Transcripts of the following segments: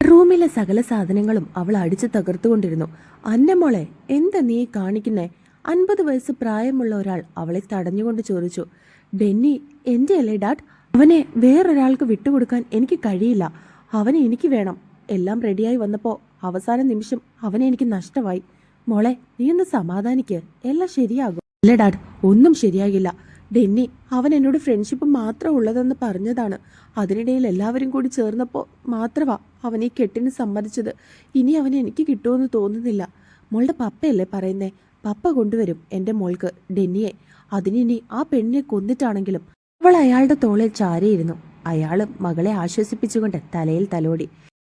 റൂമിലെ സകല സാധനങ്ങളും അവൾ അടിച്ചു തകർത്തുകൊണ്ടിരുന്നു. അന്നമോളെ എന്താ നീ കാണിക്കുന്നേ? അൻപത് വയസ്സ് പ്രായമുള്ള ഒരാൾ അവളെ തടഞ്ഞുകൊണ്ട് ചോദിച്ചു. ഡെന്നി എന്റെ അല്ലേ ഡാഡ്? അവനെ വേറൊരാൾക്ക് വിട്ടുകൊടുക്കാൻ എനിക്ക് കഴിയില്ല. അവനെ എനിക്ക് വേണം. എല്ലാം റെഡിയായി വന്നപ്പോൾ അവസാന നിമിഷം അവനെ എനിക്ക് നഷ്ടമായി. മോളെ നീ ഒന്ന് സമാധാനിക്ക്. എല്ലാം ശരിയാകും. അല്ല ഡാഡ് ഒന്നും ശരിയാകില്ല. ഡെന്നി അവൻ എന്നോട് ഫ്രണ്ട്ഷിപ്പ് മാത്രം ഉള്ളതെന്ന് പറഞ്ഞതാണ്. അതിനിടയിൽ എല്ലാവരും കൂടി ചേർന്നപ്പോൾ മാത്രമാ അവൻ ഈ കെട്ടിന് സമ്മതിച്ചത്. ഇനി അവൻ എനിക്ക് കിട്ടുമെന്ന് തോന്നുന്നില്ല. മോളുടെ പപ്പയല്ലേ പറയുന്നേ? പപ്പ കൊണ്ടുവരും എന്റെ മോൾക്ക് ഡെന്നിയെ. അതിനി ആ പെണ്ണിനെ കൊന്നിട്ടാണെങ്കിലും അവൾ അയാളുടെ തോളിൽ ചാരിയിരുന്നു. അയാൾ മകളെ ആശ്വസിപ്പിച്ചുകൊണ്ട് തലയിൽ തലോടി.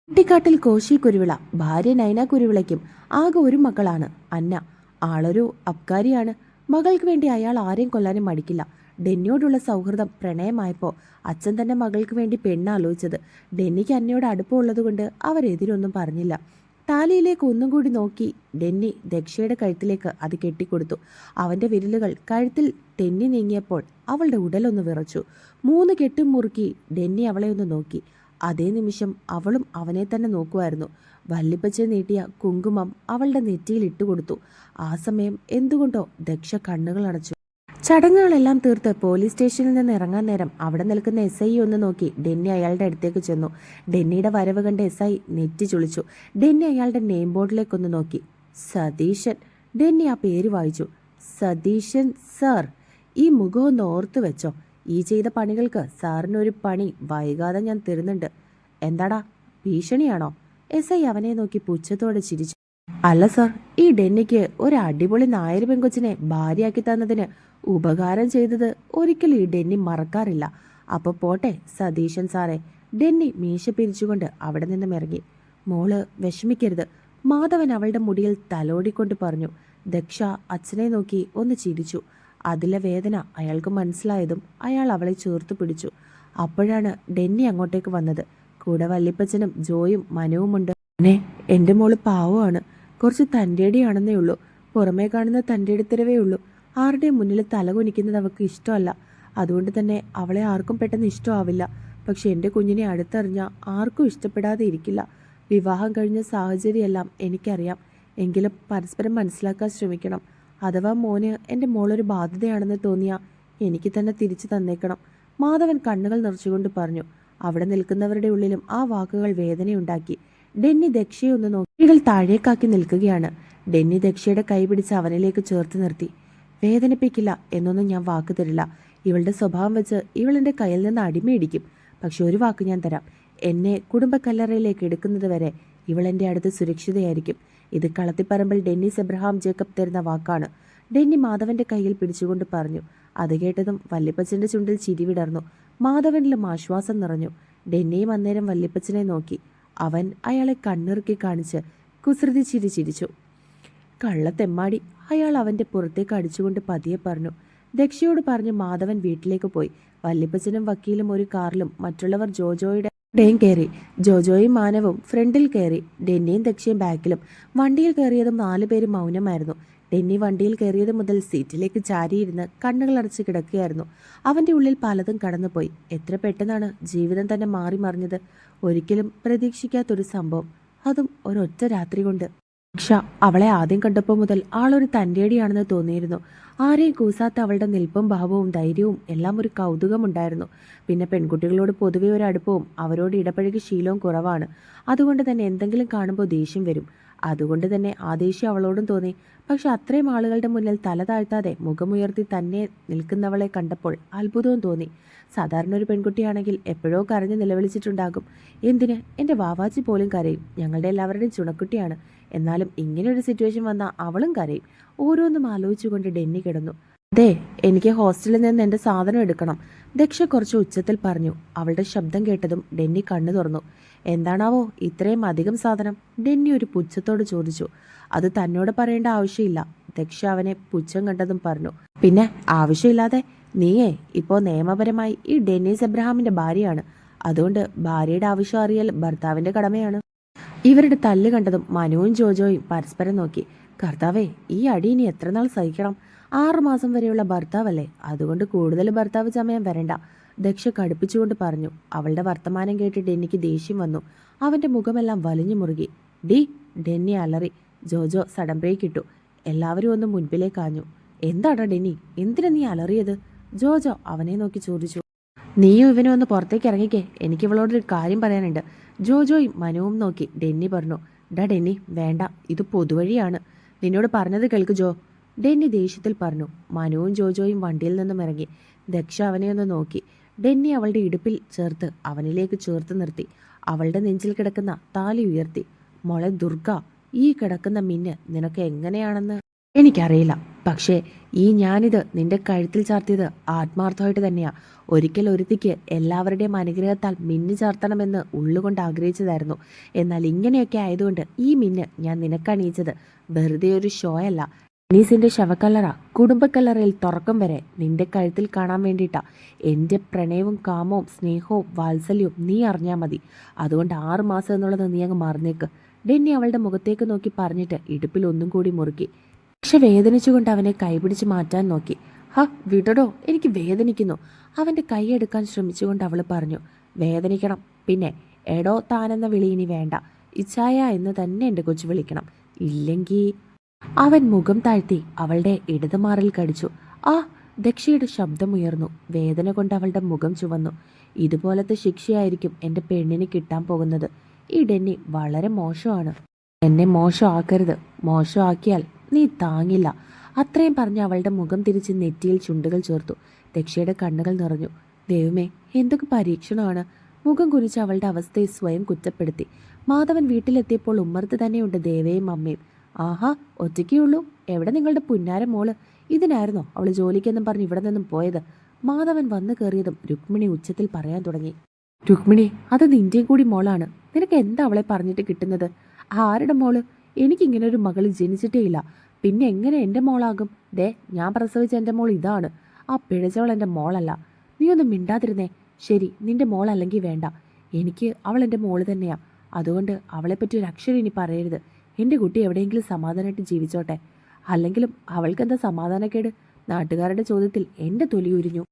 കുട്ടിക്കാട്ടിൽ കോശി കുരുവിള ഭാര്യ നൈന കുരുവിളയ്ക്കും ആകെ ഒരു മകളാണ് അന്ന. ആളൊരു അബ്കാരിയാണ്. മകൾക്ക് വേണ്ടി അയാൾ ആരെയും കൊല്ലാനും മടിക്കില്ല. ഡെന്നിയോടുള്ള സൗഹൃദം പ്രണയമായപ്പോൾ അച്ഛൻ തന്നെ മകൾക്ക് വേണ്ടി പെണ്ണാലോചിച്ചത്. ഡെന്നിക്ക് അന്നയോട് അടുപ്പമുള്ളതുകൊണ്ട് അവരെതിരൊന്നും പറഞ്ഞില്ല. താലിയിലേക്ക് ഒന്നും കൂടി നോക്കി ഡെന്നി ദക്ഷയുടെ കഴുത്തിലേക്ക് അത് കെട്ടിക്കൊടുത്തു. അവന്റെ വിരലുകൾ കഴുത്തിൽ തെന്നി നീങ്ങിയപ്പോൾ അവളുടെ ഉടലൊന്ന് വിറച്ചു. മൂന്ന് കെട്ടും മുറുക്കി ഡെന്നി അവളെ ഒന്ന് നോക്കി. അതേ നിമിഷം അവളും അവനെ തന്നെ നോക്കുമായിരുന്നു. വല്ലിപ്പച്ച നീട്ടിയ കുങ്കുമം അവളുടെ നെറ്റിയിൽ ഇട്ടുകൊടുത്തു. ആ സമയം എന്തുകൊണ്ടോ ദക്ഷ കണ്ണുകൾ അടച്ചു. ചടങ്ങുകളെല്ലാം തീർത്ത് പോലീസ് സ്റ്റേഷനിൽ നിന്ന് ഇറങ്ങാൻ നേരം അവിടെ നിൽക്കുന്ന എസ് ഐ ഒന്ന് നോക്കി ഡെന്നി അയാളുടെ അടുത്തേക്ക് ചെന്നു. ഡെന്നിയുടെ വരവ് കണ്ട് എസ് ഐ നെറ്റി ചുളിച്ചു. ഡെന്നി അയാളുടെ നെയിം ബോർഡിലേക്കൊന്ന് നോക്കി. സതീശൻ. ഡെന്നി ആ പേര് വായിച്ചു. സതീശൻ സാർ ഈ മുഖം ഒന്ന് ഓർത്തു വെച്ചോ. ഈ ചെയ്ത പണികൾക്ക് സാറിനൊരു പണി വൈകാതെ ഞാൻ തരുന്നുണ്ട്. എന്താടാ ഭീഷണിയാണോ? എസ് ഐ അവനെ നോക്കി പുച്ഛത്തോടെ ചിരിച്ചു. അല്ല സർ ഈ ഡെന്നിക്ക് ഒരു അടിപൊളി നായർ പെങ്കൊച്ചിനെ ഭാര്യയാക്കി തന്നതിന് ഉപകാരം ചെയ്തത് ഒരിക്കലും ഈ ഡെന്നി മറക്കാറില്ല. അപ്പൊ പോട്ടെ സതീശൻ സാറെ. ഡെന്നി മീശ പിരിച്ചുകൊണ്ട് അവിടെ നിന്നും ഇറങ്ങി. മോൾ വിഷമിക്കരുത്. മാധവൻ അവളുടെ മുടിയിൽ തലോടിക്കൊണ്ട് പറഞ്ഞു. ദക്ഷ അച്ഛനെ നോക്കി ഒന്ന് ചിരിച്ചു. അതിലെ വേദന അയാൾക്ക് മനസ്സിലായതും അയാൾ അവളെ ചേർത്ത് പിടിച്ചു. അപ്പോഴാണ് ഡെന്നി അങ്ങോട്ടേക്ക് വന്നത്. കൂടെ വല്ലിപ്പച്ചനും ജോയും മനുവുമുണ്ട്. പിന്നെ എന്റെ മോൾ പാവമാണ്. കുറച്ച് തന്റെടിയാണെന്നേ ഉള്ളൂ. പുറമേ കാണുന്ന തന്റെടിത്തരവേ ഉള്ളൂ. ആരുടെയും മുന്നിൽ തല കുനിക്കുന്നത് അവൾക്ക് ഇഷ്ടമല്ല. അതുകൊണ്ട് തന്നെ അവളെ ആർക്കും പെട്ടെന്ന് ഇഷ്ടമാവില്ല. പക്ഷെ എന്റെ കുഞ്ഞിനെ അടുത്തറിഞ്ഞാൽ ആർക്കും ഇഷ്ടപ്പെടാതെ ഇരിക്കില്ല. വിവാഹം കഴിഞ്ഞ സാഹചര്യമെല്ലാം എനിക്കറിയാം. എങ്കിലും പരസ്പരം മനസ്സിലാക്കാൻ ശ്രമിക്കണം. അഥവാ മോന് എന്റെ മോളൊരു ബാധ്യതയാണെന്ന് തോന്നിയാൽ എനിക്ക് തന്നെ തിരിച്ചു തന്നേക്കണം. മാധവൻ കണ്ണുകൾ നിറച്ചുകൊണ്ട് പറഞ്ഞു. അവിടെ നിൽക്കുന്നവരുടെ ഉള്ളിലും ആ വാക്കുകൾ വേദനയുണ്ടാക്കി. ഡെന്നി ദക്ഷയെ ഒന്ന് നോക്കികൾ താഴേക്കാക്കി നിൽക്കുകയാണ്. ഡെന്നി ദക്ഷയുടെ കൈ പിടിച്ച് അവനിലേക്ക് ചേർത്ത് നിർത്തി. വേദനിപ്പിക്കില്ല എന്നൊന്നും ഞാൻ വാക്ക് തരില്ല. ഇവളുടെ സ്വഭാവം വെച്ച് ഇവൾ എന്റെ കയ്യിൽ നിന്ന് അടിമയിടിക്കും പക്ഷെ ഒരു വാക്ക് ഞാൻ തരാം. എന്നെ കുടുംബക്കല്ലറയിലേക്ക് എടുക്കുന്നത് വരെ ഇവൾ എന്റെ അടുത്ത് സുരക്ഷിതയായിരിക്കും. ഇത് കളത്തിപ്പറമ്പിൽ ഡെന്നിസ് എബ്രഹാം ജേക്കബ് തരുന്ന വാക്കാണ്. ഡെന്നി മാധവന്റെ കയ്യിൽ പിടിച്ചുകൊണ്ട് പറഞ്ഞു. അത് കേട്ടതും വല്ലിപ്പച്ചന്റെ ചുണ്ടിൽ ചിരി വിടർന്നു. മാധവനിലും ആശ്വാസം നിറഞ്ഞു. ഡെന്നിയും അന്നേരം വല്ലിപ്പച്ചനെ നോക്കി. അവൻ അയാളെ കണ്ണിറുക്കി കാണിച്ച് കുസൃതി ചിരി ചിരിച്ചു. കള്ളത്തെമ്മാടി അയാൾ അവന്റെ പുറത്തേക്ക് അടിച്ചുകൊണ്ട് പതിയെ പറഞ്ഞു ദക്ഷയോട് പറഞ്ഞ് മാധവൻ വീട്ടിലേക്ക് പോയി. വല്ലിപ്പച്ചനും വക്കീലും ഒരു കാറിലും മറ്റുള്ളവർ ജോജോയുടെ ഡേയും കയറി. ജോജോയും മാനവും ഫ്രണ്ടിൽ കയറി. ഡെന്നിയും ദക്ഷയും ബാക്കിലും. വണ്ടിയിൽ കയറിയതും നാലുപേരും മൗനമായിരുന്നു. ഡെന്നി വണ്ടിയിൽ കയറിയത് മുതൽ സീറ്റിലേക്ക് ചാരിയിരുന്ന് കണ്ണുകളടച്ച് കിടക്കുകയായിരുന്നു. അവന്റെ ഉള്ളിൽ പലതും കടന്നുപോയി. എത്ര പെട്ടെന്നാണ് ജീവിതം തന്നെ മാറി മറിഞ്ഞത്. ഒരിക്കലും പ്രതീക്ഷിക്കാത്തൊരു സംഭവം. അതും ഒരൊറ്റ രാത്രി കൊണ്ട്. ക്ഷ അവളെ ആദ്യം കണ്ടപ്പോൾ മുതൽ ആളൊരു തന്റെടിയാണെന്ന് തോന്നിയിരുന്നു. ആരെയും കൂസാത്ത അവളുടെ നിൽപ്പും ഭാവവും ധൈര്യവും എല്ലാം ഒരു കൗതുകമുണ്ടായിരുന്നു. പിന്നെ പെൺകുട്ടികളോട് പൊതുവെ ഒരു അടുപ്പവും അവരോട് ഇടപഴകി ശീലവും കുറവാണ്. അതുകൊണ്ട് തന്നെ എന്തെങ്കിലും കാണുമ്പോൾ ദേഷ്യം വരും. അതുകൊണ്ട് തന്നെ ആ ദേഷ്യം അവളോടും തോന്നി. പക്ഷെ അത്രയും ആളുകളുടെ മുന്നിൽ തല താഴ്ത്താതെ മുഖമുയർത്തി തന്നെ നിൽക്കുന്നവളെ കണ്ടപ്പോൾ അത്ഭുതവും തോന്നി. സാധാരണ ഒരു പെൺകുട്ടിയാണെങ്കിൽ എപ്പോഴോ കരഞ്ഞ് നിലവിളിച്ചിട്ടുണ്ടാകും. എന്തിന്? എന്റെ വാവാച്ചി പോലും കരയും. ഞങ്ങളുടെ എല്ലാവരുടെയും ചുണക്കുട്ടിയാണ്. എന്നാലും ഇങ്ങനെയൊരു സിറ്റുവേഷൻ വന്നാൽ അവളും കരയും. ഓരോന്നും ആലോചിച്ചുകൊണ്ട് ഡെന്നി കിടന്നു. അതെ എനിക്ക് ഹോസ്റ്റലിൽ നിന്ന് എന്റെ സാധനം എടുക്കണം. ദക്ഷ കുറച്ച് ഉച്ചത്തിൽ പറഞ്ഞു. അവളുടെ ശബ്ദം കേട്ടതും ഡെന്നി കണ്ണു തുറന്നു. എന്താണാവോ ഇത്രയും അധികം സാധനം? ഡെന്നി ഒരു പുച്ഛത്തോട് ചോദിച്ചു. അത് തന്നോട് പറയേണ്ട ആവശ്യമില്ല. ദക്ഷ അവനെ പുച്ഛം കണ്ടതും പറഞ്ഞു. പിന്നെ ആവശ്യമില്ലാതെ നീയേ ഇപ്പോൾ നിയമപരമായി ഈ ഡെന്നീസ് എബ്രഹാമിന്റെ ഭാര്യയാണ്. അതുകൊണ്ട് ഭാര്യയുടെ ആവശ്യം അറിയൽ ഭർത്താവിന്റെ കടമയാണ്. ഇവരുടെ തല്ല് കണ്ടതും മനുവും ജോജോയും പരസ്പരം നോക്കി. കർത്താവേ ഈ അടി ഇനി എത്ര നാൾ സഹിക്കണം? ആറു മാസം വരെയുള്ള ഭർത്താവല്ലേ? അതുകൊണ്ട് കൂടുതൽ ഭർത്താവ് സമയം വരണ്ട. ദക്ഷ കടുപ്പിച്ചുകൊണ്ട് പറഞ്ഞു. അവളുടെ വർത്തമാനം കേട്ടിട്ട് എനിക്ക് ദേഷ്യം വന്നു. അവന്റെ മുഖമെല്ലാം വലിഞ്ഞു മുറുകി. ഡി ഡെന്നി അലറി. ജോജോ സഡൻ ബ്രേക്ക് ഇട്ടു. എല്ലാവരും ഒന്ന് മുൻപിലേക്ക് ആഞ്ഞു. എന്താടാ ഡെന്നി? എന്തിനാ നീ അലറിയത്? ജോജോ അവനെ നോക്കി ചോദിച്ചു. നീയും ഇവനും ഒന്ന് പുറത്തേക്ക് ഇറങ്ങിക്കേ. എനിക്ക് ഇവളോടൊരു കാര്യം പറയാനുണ്ട്. ജോജോയും മനുവും നോക്കി ഡെന്നി പറഞ്ഞു. ഡാ ഡെന്നി വേണ്ട. ഇത് പൊതുവഴിയാണ്. നിന്നോട് പറഞ്ഞത് കേൾക്ക് ജോ. ഡെന്നി ദേഷ്യത്തിൽ പറഞ്ഞു മനുവും ജോജോയും വണ്ടിയിൽ നിന്നും ഇറങ്ങി. ദക്ഷ അവനെ ഒന്ന് നോക്കി. ഡെന്നി അവളുടെ ഇടുപ്പിൽ ചേർത്ത് അവനിലേക്ക് ചേർത്ത് നിർത്തി. അവളുടെ നെഞ്ചിൽ കിടക്കുന്ന താലി ഉയർത്തി. മോളെ ദുർഗ ഈ കിടക്കുന്ന മിന്ന് നിനക്ക് എങ്ങനെയാണെന്ന്? എനിക്കറിയില്ല. പക്ഷേ ഈ ഞാനിത് നിന്റെ കഴുത്തിൽ ചാർത്തിയത് ആത്മാർത്ഥമായിട്ട് തന്നെയാ. ഒരിക്കൽ ഒരുത്തിക്ക് എല്ലാവരുടെയും അനുഗ്രഹത്താൽ മിന്നു ചാർത്തണമെന്ന് ഉള്ളുകൊണ്ട് ആഗ്രഹിച്ചതായിരുന്നു. എന്നാൽ ഇങ്ങനെയൊക്കെ ആയതുകൊണ്ട് ഈ മിന്ന് ഞാൻ നിനക്കണിയിച്ചത് വെറുതെ ഒരു ഷോ അല്ല അനീസിന്റെ ശവക്കല്ലറ കുടുംബക്കല്ലറയിൽ തുറക്കം വരെ നിന്റെ കഴുത്തിൽ കാണാൻ വേണ്ടിയിട്ടാ. എന്റെ പ്രണയവും കാമവും സ്നേഹവും വാത്സല്യവും നീ അറിഞ്ഞാൽ മതി. അതുകൊണ്ട് ആറ് മാസം എന്നുള്ളത് നീ അങ്ങ് മറന്നേക്ക്. ഡെന്നി അവളുടെ മുഖത്തേക്ക് നോക്കി പറഞ്ഞിട്ട് ഇടുപ്പിൽ ഒന്നും കൂടി മുറുക്കി. പക്ഷെ വേദനിച്ചുകൊണ്ട് അവനെ കൈപിടിച്ച് മാറ്റാൻ നോക്കി. ഹ വിടടോ എനിക്ക് വേദനിക്കുന്നു. അവന്റെ കൈയെടുക്കാൻ ശ്രമിച്ചുകൊണ്ട് അവൾ പറഞ്ഞു വേദനിക്കണം. പിന്നെ എടോ താനെന്ന വിളി ഇനി വേണ്ട. ഇച്ചായ എന്ന് തന്നെ എന്റെ കൊച്ചു വിളിക്കണം. ഇല്ലെങ്കിൽ അവൻ മുഖം താഴ്ത്തി അവളുടെ ഇടതുമാറിൽ കടിച്ചു. ആ ദക്ഷയുടെ ശബ്ദമുയർന്നു വേദന കൊണ്ട് അവളുടെ മുഖം ചുവന്നു. ഇതുപോലത്തെ ശിക്ഷയായിരിക്കും എന്റെ പെണ്ണിന് കിട്ടാൻ പോകുന്നത്. ഈ ഡെന്നി വളരെ മോശമാണ്. എന്നെ മോശമാക്കരുത്. മോശമാക്കിയാൽ നീ താങ്ങില്ല. അത്രയും പറഞ്ഞ് അവളുടെ മുഖം തിരിച്ച് നെറ്റിയിൽ ചുണ്ടുകൾ ചേർത്തു. ദക്ഷയുടെ കണ്ണുകൾ നിറഞ്ഞു. ദൈവമേ എന്തൊക്കെ പരീക്ഷണമാണ്? മുഖം കുനിച്ച് അവളുടെ അവസ്ഥയെ സ്വയം കുറ്റപ്പെടുത്തി. മാധവൻ വീട്ടിലെത്തിയപ്പോൾ ഉമ്മർത്ത് തന്നെയുണ്ട് ദേവയും അമ്മയും. ആഹാ ഒറ്റയ്ക്കേ ഉള്ളൂ. എവിടെ നിങ്ങളുടെ പുന്നാര മോൾ? ഇതിനായിരുന്നോ അവൾ ജോലിക്കെന്നും പറഞ്ഞ് ഇവിടെ നിന്നും പോയത്? മാധവൻ വന്നു കയറിയതും രുക്മിണി ഉച്ചത്തിൽ പറയാൻ തുടങ്ങി. രുക്മിണി അത് നിന്റെയും കൂടി മോളാണ്. നിനക്ക് എന്താ അവളെ പറഞ്ഞിട്ട് കിട്ടുന്നത്? ആരുടെ മോൾ? എനിക്കിങ്ങനെ ഒരു മകൾ ജനിച്ചിട്ടേ ഇല്ല. പിന്നെ എങ്ങനെ എന്റെ മോളാകും? ദേ ഞാൻ പ്രസവിച്ച എന്റെ മോൾ ഇതാണ്. ആ പിഴച്ചവൾ എന്റെ മോളല്ല. നീ ഒന്നും മിണ്ടാതിരുന്നേ. ശരി നിന്റെ മോളല്ലെങ്കിൽ വേണ്ട. എനിക്ക് അവൾ എന്റെ മോൾ തന്നെയാ. അതുകൊണ്ട് അവളെപ്പറ്റി ഒരു അക്ഷരം ഇനി പറയരുത്. എന്റെ കുട്ടി എവിടെയെങ്കിലും സമാധാനമായിട്ട് ജീവിച്ചോട്ടെ. അല്ലെങ്കിലും അവൾക്കെന്താ സമാധാനക്കേട്? നാട്ടുകാരുടെ ചോദ്യത്തിൽ എന്റെ തൊലി ഉരിഞ്ഞു.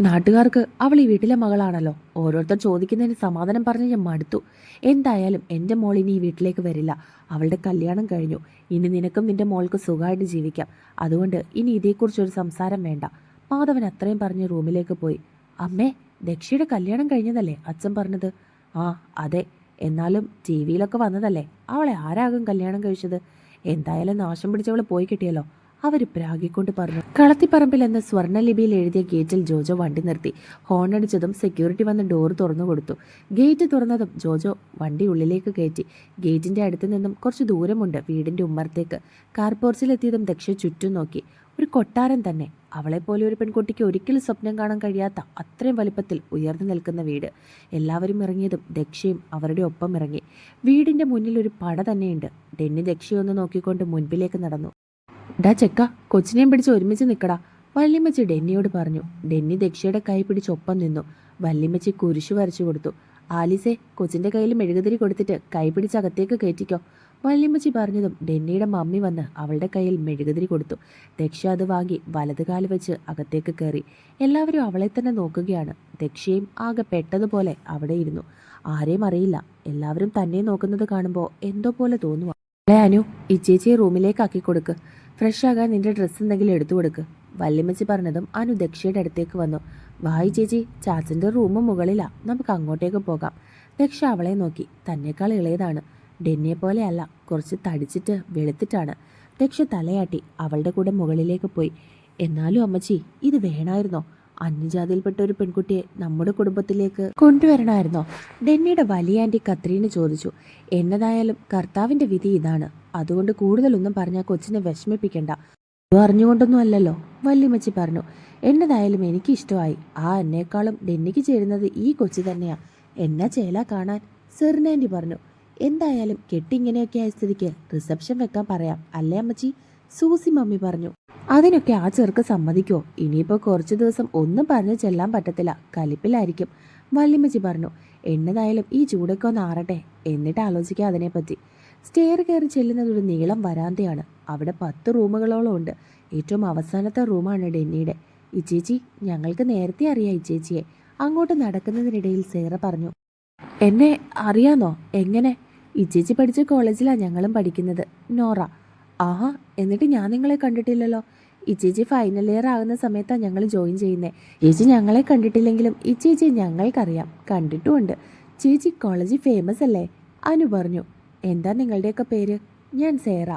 നാട്ടുകാർക്ക് അവൾ ഈ വീട്ടിലെ മകളാണല്ലോ. ഓരോരുത്തർ ചോദിക്കുന്നതിന് സമാധാനം പറഞ്ഞ് ഞാൻ മടുത്തു. എന്തായാലും എന്റെ മോൾ ഇനി ഈ വീട്ടിലേക്ക് വരില്ല. അവളുടെ കല്യാണം കഴിഞ്ഞു. ഇനി നിനക്കും നിന്റെ മോൾക്ക് സുഖമായിട്ട് ജീവിക്കാം. അതുകൊണ്ട് ഇനി ഇതേക്കുറിച്ചൊരു സംസാരം വേണ്ട. മാധവൻ അത്രയും പറഞ്ഞ് റൂമിലേക്ക് പോയി. അമ്മേ ദക്ഷയുടെ കല്യാണം കഴിഞ്ഞതല്ലേ? അച്ഛൻ പറഞ്ഞത്. ആ അതെ. എന്നാലും ടി വിയിലൊക്കെ വന്നതല്ലേ? അവളെ ആരാകും കല്യാണം കഴിച്ചത്? എന്തായാലും നാശം പിടിച്ചവൾ പോയി കിട്ടിയല്ലോ. അവർ പ്രാഗിക്കൊണ്ട് പറഞ്ഞു. കളത്തിപ്പറമ്പിൽ എന്ന സ്വർണലിപിയിൽ എഴുതിയ ഗേറ്റിൽ ജോജോ വണ്ടി നിർത്തി. ഹോൺ അടിച്ചതും സെക്യൂരിറ്റി വന്ന് ഡോർ തുറന്നു കൊടുത്തു. ഗേറ്റ് തുറന്നതും ജോജോ വണ്ടി ഉള്ളിലേക്ക് കയറ്റി. ഗേറ്റിന്റെ അടുത്ത് നിന്നും കുറച്ച് ദൂരമുണ്ട് വീടിന്റെ ഉമ്മറത്തേക്ക്. കാർപോർച്ചിലെത്തിയതും ദക്ഷ ചുറ്റും നോക്കി. ഒരു കൊട്ടാരം തന്നെ. അവളെപ്പോലെ ഒരു പെൺകുട്ടിക്ക് ഒരിക്കലും സ്വപ്നം കാണാൻ കഴിയാത്ത അത്രയും വലിപ്പത്തിൽ ഉയർന്നു നിൽക്കുന്ന വീട്. എല്ലാവരും ഇറങ്ങിയതും ദക്ഷയും അവരുടെ ഒപ്പം ഇറങ്ങി. വീടിന്റെ മുന്നിൽ ഒരു പട തന്നെയുണ്ട്. ഡെന്നി ദക്ഷയൊന്ന് നോക്കിക്കൊണ്ട് മുൻപിലേക്ക് നടന്നു. ഡാ ചെക്ക കൊച്ചിനെയും പിടിച്ച് ഒരുമിച്ച് നിൽക്കടാ വല്യമ്മച്ചി ഡെന്നിയോട് പറഞ്ഞു. ഡെന്നി ദക്ഷയുടെ കൈ പിടിച്ച് ഒപ്പം നിന്നു. വല്യമ്മച്ചി കുരിശു വരച്ചു കൊടുത്തു. ആലിസെ കൊച്ചിന്റെ കയ്യിൽ മെഴുകുതിരി കൊടുത്തിട്ട് കൈ പിടിച്ച് അകത്തേക്ക് കയറ്റിക്കോ. വല്യമ്മച്ചി പറഞ്ഞതും ഡെന്നിയുടെ മമ്മി വന്ന് അവളുടെ കയ്യിൽ മെഴുകുതിരി കൊടുത്തു. ദക്ഷ അത് വാങ്ങി വലതുകാൽ വെച്ച് അകത്തേക്ക് കയറി. എല്ലാവരും അവളെ തന്നെ നോക്കുകയാണ്. ദക്ഷയും ആകെ പെട്ടതുപോലെ അവിടെ ഇരുന്നു. ആരെയും അറിയില്ല. എല്ലാവരും തന്നെ നോക്കുന്നത് കാണുമ്പോൾ എന്തോ പോലെ തോന്നുക അളെ അനു ഈ ചേച്ചി റൂമിലേക്ക് ആക്കി കൊടുക്ക്. ഫ്രഷ് ആകാൻ നിന്റെ ഡ്രസ്സ് എന്തെങ്കിലും എടുത്തു കൊടുക്ക്. വല്യമ്മച്ചി പറഞ്ഞതും അനു ദക്ഷയുടെ അടുത്തേക്ക് വന്നു. വായി ചേച്ചി ചാച്ചന്റെ റൂം മുകളിലാ. നമുക്ക് അങ്ങോട്ടേക്ക് പോകാം. ദക്ഷ അവളെ നോക്കി. തന്നേക്കാൾ ഇളയതാണ്. ഡെന്നിയെ പോലെയല്ല കുറച്ച് തടിച്ചിട്ട് വെളുത്തിട്ടാണ്. ദക്ഷ തലയാട്ടി അവളുടെ കൂടെ മുകളിലേക്ക് പോയി. എന്നാലും അമ്മച്ചി ഇത് വേണമായിരുന്നോ? അന്യജാതിയിൽപ്പെട്ട ഒരു പെൺകുട്ടിയെ നമ്മുടെ കുടുംബത്തിലേക്ക് കൊണ്ടുവരണമായിരുന്നോ? ഡെന്നിയുടെ വലിയ ആന്റി കത്രീന് ചോദിച്ചു. എന്നതായാലും കർത്താവിന്റെ വിധി ഇതാണ്. അതുകൊണ്ട് കൂടുതലൊന്നും പറഞ്ഞാൽ കൊച്ചിനെ വിഷമിപ്പിക്കണ്ട. അറിഞ്ഞുകൊണ്ടൊന്നും അല്ലല്ലോ വല്യമ്മച്ചി പറഞ്ഞു. എന്നതായാലും എനിക്ക് ഇഷ്ടമായി. ആ എന്നെക്കാളും ഡെന്നിക്ക് ചേരുന്നത് ഈ കൊച്ചു തന്നെയാ. എന്നാ ചേല കാണാൻ? സെറിനാന്റി പറഞ്ഞു. എന്തായാലും കെട്ടിങ്ങനെയൊക്കെ ആയ സ്ഥിതിക്ക് റിസപ്ഷൻ വെക്കാൻ പറയാം. അല്ലേ അമ്മച്ചി? സൂസി മമ്മി പറഞ്ഞു. അതിനൊക്കെ ആ ചെറുക്ക് സമ്മതിക്കോ ഇനിയിപ്പോൾ കുറച്ച് ദിവസം ഒന്നും പറഞ്ഞ് ചെല്ലാൻ പറ്റത്തില്ല. കലിപ്പിലായിരിക്കും. വല്യമ്മച്ചി പറഞ്ഞു. എന്നതായാലും ഈ ചൂടൊക്കെ ഒന്ന് ആറട്ടെ. എന്നിട്ട് ആലോചിക്കാം അതിനെപ്പറ്റി. സ്റ്റെയർ കയറി ചെല്ലുന്നത് ഒരു നീളം വരാന്തയാണ്. അവിടെ പത്ത് റൂമുകളോളം ഉണ്ട്. ഏറ്റവും അവസാനത്തെ റൂമാണ് ഡെന്നിയുടെ. ഇച്ചേച്ചി ഞങ്ങൾക്ക് നേരത്തെ അറിയാം ഇച്ചേച്ചിയെ. അങ്ങോട്ട് നടക്കുന്നതിനിടയിൽ സേറ പറഞ്ഞു. എന്നെ അറിയാന്നോ? എങ്ങനെ? ഇച്ചേച്ചി പഠിച്ച കോളേജിലാണ് ഞങ്ങളും പഠിക്കുന്നത്. നോറ. ആഹാ എന്നിട്ട് ഞാൻ നിങ്ങളെ കണ്ടിട്ടില്ലല്ലോ. ഇച്ചേച്ചി ഫൈനൽ ഇയർ ആകുന്ന സമയത്താണ് ഞങ്ങൾ ജോയിൻ ചെയ്യുന്നത് ചേച്ചി ഞങ്ങളെ കണ്ടിട്ടില്ലെങ്കിലും ഇച്ചേച്ചി ഞങ്ങൾക്കറിയാം. കണ്ടിട്ടുമുണ്ട്. ചേച്ചി കോളേജ് ഫേമസ് അല്ലേ? അനു പറഞ്ഞു. എന്താ നിങ്ങളുടെയൊക്കെ പേര്? ഞാൻ സേറ.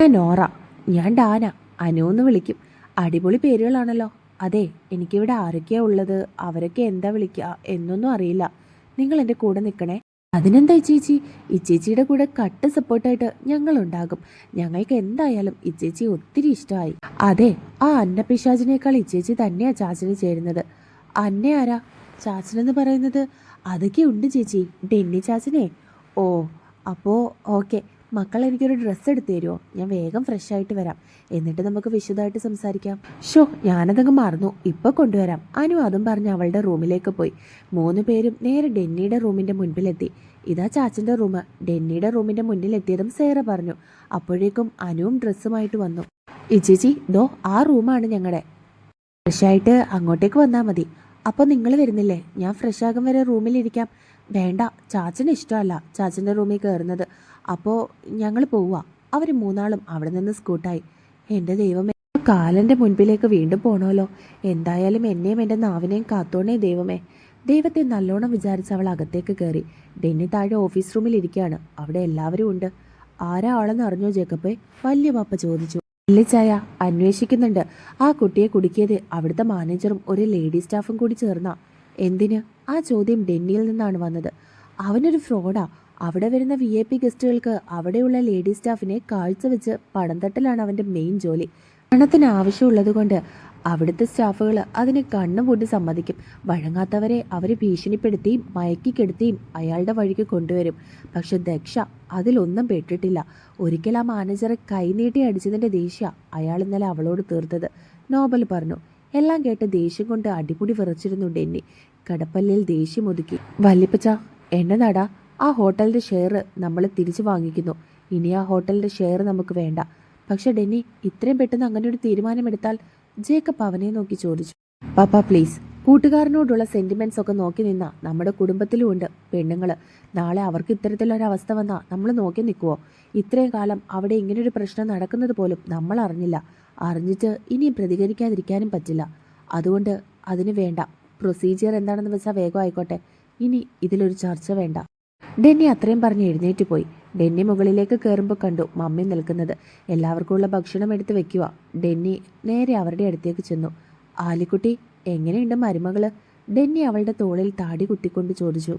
ഞാൻ നോറ. ഞാൻ ഡാന. അനു എന്ന് വിളിക്കും. അടിപൊളി പേരുകളാണല്ലോ. അതെ എനിക്കിവിടെ ആരൊക്കെയാ ഉള്ളത്? അവരൊക്കെ എന്താ വിളിക്കുക എന്നൊന്നും അറിയില്ല. നിങ്ങൾ എന്റെ കൂടെ നിൽക്കണേ അതിനെന്താ ഇച്ചേച്ചി ഇച്ചേച്ചിയുടെ കൂടെ കട്ട് സപ്പോർട്ടായിട്ട് ഞങ്ങളുണ്ടാകും. ഞങ്ങൾക്ക് എന്തായാലും ഇച്ചേച്ചി ഒത്തിരി ഇഷ്ടമായി. അതെ ആ അന്ന പിശാചിനേക്കാൾ ഇച്ചേച്ചി തന്നെയാ ചാച്ചന് ചേരുന്നത്. അന്ന ആരാ? ചാച്ചനെന്ന് പറയുന്നത്? അതൊക്കെ ഉണ്ട് ചേച്ചി. ഡെന്നി ചാച്ചനെ? ഓ അപ്പോൾ ഓക്കെ. മക്കൾ എനിക്കൊരു ഡ്രസ്സ് എടുത്തു തരുമോ ഞാൻ വേഗം ഫ്രഷ് ആയിട്ട് വരാം. എന്നിട്ട് നമുക്ക് വിശദമായിട്ട് സംസാരിക്കാം. ഷോ ഞാനതങ്ങ് മറന്നു. ഇപ്പൊ കൊണ്ടുവരാം. അനു അതും പറഞ്ഞ് അവളുടെ റൂമിലേക്ക് പോയി. മൂന്ന് പേരും നേരെ ഡെന്നിയുടെ റൂമിന്റെ മുൻപിലെത്തി. ഇതാ ചാച്ചന്റെ റൂം ഡെന്നിയുടെ റൂമിന്റെ മുന്നിലെത്തിയതും സേറ പറഞ്ഞു. അപ്പോഴേക്കും അനുവും ഡ്രസ്സുമായിട്ട് വന്നു. ഇച്ചേച്ചി ദോ ആ റൂമാണ് ഞങ്ങളുടെ ഫ്രഷായിട്ട് അങ്ങോട്ടേക്ക് വന്നാൽ മതി. അപ്പോൾ നിങ്ങൾ വരുന്നില്ലേ? ഞാൻ ഫ്രഷ് ആകും വരെ റൂമിലിരിക്കാം. വേണ്ട ചാച്ചന് ഇഷ്ടമല്ല. ചാച്ചന്റെ റൂമിൽ കയറുന്നത് അപ്പോൾ ഞങ്ങൾ പോവുക അവർ മൂന്നാളും അവിടെ നിന്ന് സ്കൂട്ടായി. എന്റെ ദൈവമേ കാലന്റെ മുൻപിലേക്ക് വീണ്ടും പോണമല്ലോ എന്തായാലും എന്നെയും എന്റെ നാവിനെയും കാത്തോണേ ദൈവമേ. ദൈവത്തെ നല്ലോണം വിചാരിച്ച് അവൾ അകത്തേക്ക് കയറി. ഡെന്നി താഴെ ഓഫീസ് റൂമിൽ ഇരിക്കുകയാണ്. അവിടെ എല്ലാവരും ഉണ്ട്. ആരാ ആളെന്ന് അറിഞ്ഞോ ജേക്കപ്പേ വലിയ പാപ്പ ചോദിച്ചു. വെള്ളിച്ചായ അന്വേഷിക്കുന്നുണ്ട്. ആ കുട്ടിയെ കുടുക്കിയത് അവിടുത്തെ മാനേജറും ഒരു ലേഡി സ്റ്റാഫും കൂടി ചേർന്ന. എന്തിന്? ആ ചോദ്യം ഡെന്നിയിൽ നിന്നാണ് വന്നത്. അവനൊരു ഫ്രോഡാ. അവിടെ വരുന്ന വി ഐ പി ഗസ്റ്റുകൾക്ക് അവിടെയുള്ള ലേഡി സ്റ്റാഫിനെ കാഴ്ചവെച്ച് പണം തട്ടലാണ് അവന്റെ മെയിൻ ജോലി. പണത്തിന് ആവശ്യമുള്ളത് കൊണ്ട് അവിടുത്തെ സ്റ്റാഫുകൾ അതിന് കണ്ണുപൂട്ടി സമ്മതിക്കും. വഴങ്ങാത്തവരെ അവർ ഭീഷണിപ്പെടുത്തിയും മയക്കിക്കെടുത്തിയും അയാളുടെ വഴിക്ക് കൊണ്ടുവരും. പക്ഷെ ദക്ഷ അതിലൊന്നും പെട്ടിട്ടില്ല. ഒരിക്കൽ ആ മാനേജറെ കൈനീട്ടി അടിച്ചതിന്റെ ദേഷ്യ അയാൾ ഇന്നലെ അവളോട് തീർത്തത്. നോബൽ പറഞ്ഞു എല്ലാം കേട്ട് ദേഷ്യം കൊണ്ട് അടിപൊടി വിറച്ചിരുന്നു ഡെന്നി. കടപ്പല്ലിൽ ദേഷ്യം ഒതുക്കി. വല്ലിപ്പച്ച എന്നതാടാ ആ ഹോട്ടലിന്റെ ഷെയർ നമ്മൾ തിരിച്ചു വാങ്ങിക്കുന്നു. ഇനി ആ ഹോട്ടലിന്റെ ഷെയർ നമുക്ക് വേണ്ട. പക്ഷേ ഡെന്നി ഇത്രയും പെട്ടെന്ന് അങ്ങനെ ഒരു തീരുമാനമെടുത്താൽ ജേക്കബ് അവനെ നോക്കി ചോദിച്ചു. പാപ്പ പ്ലീസ്. കൂട്ടുകാരനോടുള്ള സെന്റിമെന്റ്സ് ഒക്കെ നോക്കി നിന്ന നമ്മുടെ കുടുംബത്തിലും ഉണ്ട് പെണ്ണുങ്ങൾ നാളെ അവർക്ക് ഇത്തരത്തിലൊരവസ്ഥ വന്നാൽ നമ്മൾ നോക്കി നിൽക്കുമോ ഇത്രയും കാലം അവിടെ ഇങ്ങനൊരു പ്രശ്നം നടക്കുന്നത് പോലും നമ്മൾ അറിഞ്ഞില്ല. അറിഞ്ഞിട്ട് ഇനിയും പ്രതികരിക്കാതിരിക്കാനും പറ്റില്ല. അതുകൊണ്ട് അതിന് വേണ്ട. പ്രൊസീജിയർ എന്താണെന്ന് വെച്ചാൽ വേഗം ആയിക്കോട്ടെ. ഇനി ഇതിലൊരു ചർച്ച വേണ്ട. ഡെന്നി അത്രയും പറഞ്ഞ് എഴുന്നേറ്റ് പോയി. ഡെന്നി മുകളിലേക്ക് കയറുമ്പോൾ കണ്ടു മമ്മി നിൽക്കുന്നത്. എല്ലാവർക്കുമുള്ള ഭക്ഷണം എടുത്ത് വെക്കുക. ഡെന്നി നേരെ അവരുടെ അടുത്തേക്ക് ചെന്നു. ആലിക്കുട്ടി എങ്ങനെയുണ്ട് മരുമകൾ? ഡെന്നി അവളുടെ തോളിൽ താടി കുത്തിക്കൊണ്ട് ചോദിച്ചു.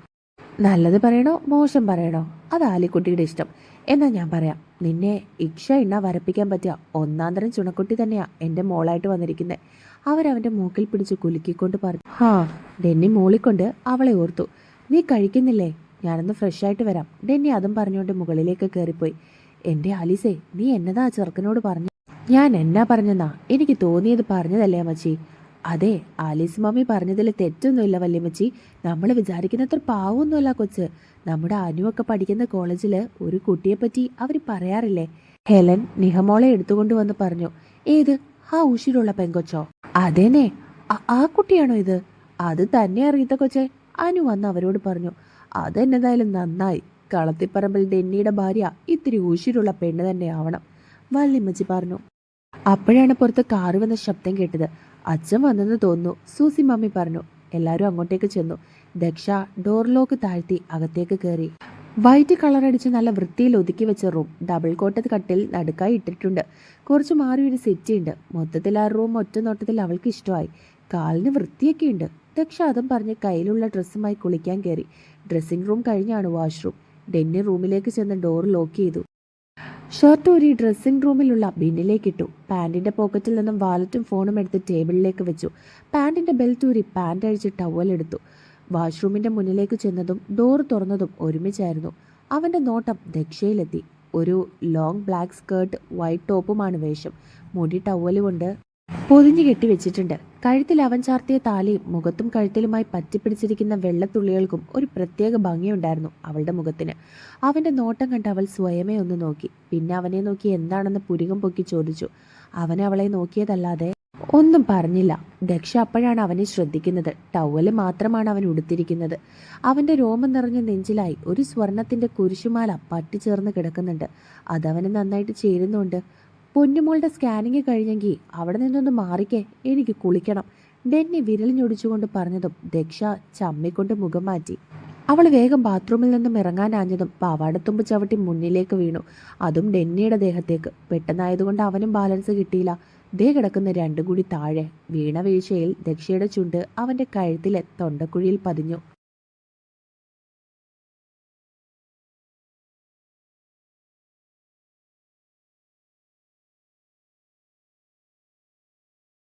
നല്ലത് പറയണോ മോശം പറയണോ? അത് ആലിക്കുട്ടിയുടെ ഇഷ്ടം. എന്നാ ഞാൻ പറയാം. നിന്നെ ഇക്ഷ എണ്ണ വരപ്പിക്കാൻ പറ്റിയ ഒന്നാം തരം ചുണക്കുട്ടി തന്നെയാ എന്റെ മോളായിട്ട് വന്നിരിക്കുന്നത് അവരവന്റെ മൂക്കിൽ പിടിച്ച് കുലുക്കിക്കൊണ്ട് പറഞ്ഞു. ഹാ ഡെന്നി മൂളിക്കൊണ്ട് അവളെ ഓർത്തു. നീ കഴിക്കുന്നില്ലേ? ഞാനൊന്ന് ഫ്രഷ് ആയിട്ട് വരാം ഡെന്നി അതും പറഞ്ഞുകൊണ്ട് മുകളിലേക്ക് കയറിപ്പോയി എന്റെ ആലീസേ നീ എന്നതാ ചെറുക്കനോട് പറഞ്ഞു? ഞാൻ എന്നാ പറഞ്ഞെന്നാ? എനിക്ക് തോന്നിയത് പറഞ്ഞതല്ലേ അമ്മച്ചി? അതെ ആലീസ് മമ്മി പറഞ്ഞതിൽ തെറ്റൊന്നുമില്ല വല്യമ്മച്ചി. നമ്മൾ വിചാരിക്കുന്നത്ര പാവമൊന്നുമല്ല കൊച്ച്. നമ്മുടെ അനുവൊക്കെ പഠിക്കുന്ന കോളേജിൽ ഒരു കുട്ടിയെപ്പറ്റി അവർ പറയാറില്ലേ? ഹെലൻ നിഹമോളെ എടുത്തുകൊണ്ട് വന്ന് പറഞ്ഞു. ഏത്? ആ ഉഷിരുള്ള പെങ്കൊച്ചോ? അതേനെ ആ കുട്ടിയാണോ ഇത്? അത് തന്നെ അറിയത്ത കൊച്ചെ. അനു വന്ന് അവരോട് പറഞ്ഞു. അതെന്നതായാലും നന്നായി. കളത്തിപ്പറമ്പിൽ ഡെന്നിയുടെ ഭാര്യ ഇത്തിരി ഊശിരുള്ള പെണ്ണ് തന്നെ ആവണം വല്ലിമ്മച്ചി പറഞ്ഞു. അപ്പോഴാണ് പുറത്ത് കാറ് വന്ന ശബ്ദം കേട്ടത്. അച്ഛൻ വന്നെന്ന് തോന്നുന്നു സൂസി മമ്മി പറഞ്ഞു. എല്ലാവരും അങ്ങോട്ടേക്ക് ചെന്നു. ദക്ഷ ഡോർ ലോക്ക് താഴ്ത്തി അകത്തേക്ക് കയറി വൈറ്റ് കളർ അടിച്ച് നല്ല വൃത്തിയിൽ ഒതുക്കി വെച്ച റൂം ഡബിൾ കോട്ടത് കട്ടിൽ നടുക്കായി ഇട്ടിട്ടുണ്ട്. കുറച്ച് മാറി ഒരു സെറ്റി ഉണ്ട്. മൊത്തത്തിൽ ആ റൂം ഒറ്റ നോട്ടത്തിൽ അവൾക്ക് ഇഷ്ടമായി. കാലിന് വൃത്തിയൊക്കെ ഉണ്ട് ദക്ഷ പറഞ്ഞ് കയ്യിലുള്ള ഡ്രസ്സുമായി കുളിക്കാൻ കയറി. ഡ്രസ്സിംഗ് റൂം കഴിഞ്ഞാണ് വാഷ്റൂം. ഡെന്നി റൂമിലേക്ക് ചെന്ന് ഡോർ ലോക്ക് ചെയ്തു. ഷർട്ട് ഊരി ഡ്രസ്സിംഗ് റൂമിലുള്ള ബിന്നിലേക്ക് ഇട്ടു. പാൻറിന്റെ പോക്കറ്റിൽ നിന്നും വാലറ്റും ഫോണും എടുത്ത് ടേബിളിലേക്ക് വെച്ചു. പാൻറിന്റെ ബെൽറ്റ് ഊരി പാന്റ് അഴിച്ച് ടവൽ എടുത്തു. വാഷ്റൂമിന്റെ മുന്നിലേക്ക് ചെന്നതും ഡോർ തുറന്നതും ഒരുമിച്ചായിരുന്നു. അവന്റെ നോട്ടം ദക്ഷയിലെത്തി ഒരു ലോങ് ബ്ലാക്ക് സ്കേർട്ട് വൈറ്റ് ടോപ്പുമാണ് വേഷം. മുടി ടവൽ കൊണ്ട് പൊതിഞ്ഞു കെട്ടി വെച്ചിട്ടുണ്ട് കഴുത്തിൽ അവൻ ചാർത്തിയ താലിയും മുഖത്തും കഴുത്തിലുമായി പറ്റിപ്പിടിച്ചിരിക്കുന്ന വെള്ളത്തുള്ളികൾക്കും ഒരു പ്രത്യേക ഭംഗിയുണ്ടായിരുന്നു അവളുടെ മുഖത്തിന്. അവന്റെ നോട്ടം കണ്ട് അവൾ സ്വയമേ ഒന്ന് നോക്കി. പിന്നെ അവനെ നോക്കി എന്താണെന്ന് പുരികം പൊക്കി ചോദിച്ചു. അവൻ അവളെ നോക്കിയതല്ലാതെ ഒന്നും പറഞ്ഞില്ല. ദക്ഷ അപ്പോഴാണ് അവനെ ശ്രദ്ധിക്കുന്നത്. ടവൽ മാത്രമാണ് അവൻ ഉടുത്തിരിക്കുന്നത്. അവന്റെ രോമം നിറഞ്ഞ നെഞ്ചിലായി ഒരു സ്വർണത്തിന്റെ കുരിശുമാല പറ്റിച്ചേർന്ന് കിടക്കുന്നുണ്ട്. അതവന് നന്നായിട്ട് ചേരുന്നുണ്ട്. പൊന്നുമോളുടെ സ്കാനിങ് കഴിഞ്ഞെങ്കിൽ അവിടെ നിന്നൊന്ന് മാറിക്കേ എനിക്ക് കുളിക്കണം. ഡെന്നി വിരലിഞ്ഞൊടിച്ചുകൊണ്ട് പറഞ്ഞതും ദക്ഷ ചമ്മിക്കൊണ്ട് മുഖം മാറ്റി. അവൾ വേഗം ബാത്റൂമിൽ നിന്നും ഇറങ്ങാനാഞ്ഞതും പാവാടത്തുമ്പ് ചവിട്ടി മുന്നിലേക്ക് വീണു. അതും ഡെന്നിയുടെ ദേഹത്തേക്ക്. പെട്ടെന്നായതുകൊണ്ട് അവനും ബാലൻസ് കിട്ടിയില്ല. ദേ കിടക്കുന്ന രണ്ടും കൂടി താഴെ വീണ വീഴ്ചയിൽ ദക്ഷയുടെ ചുണ്ട് അവന്റെ കഴുത്തിലെ തൊണ്ടക്കുഴിയിൽ പതിഞ്ഞു.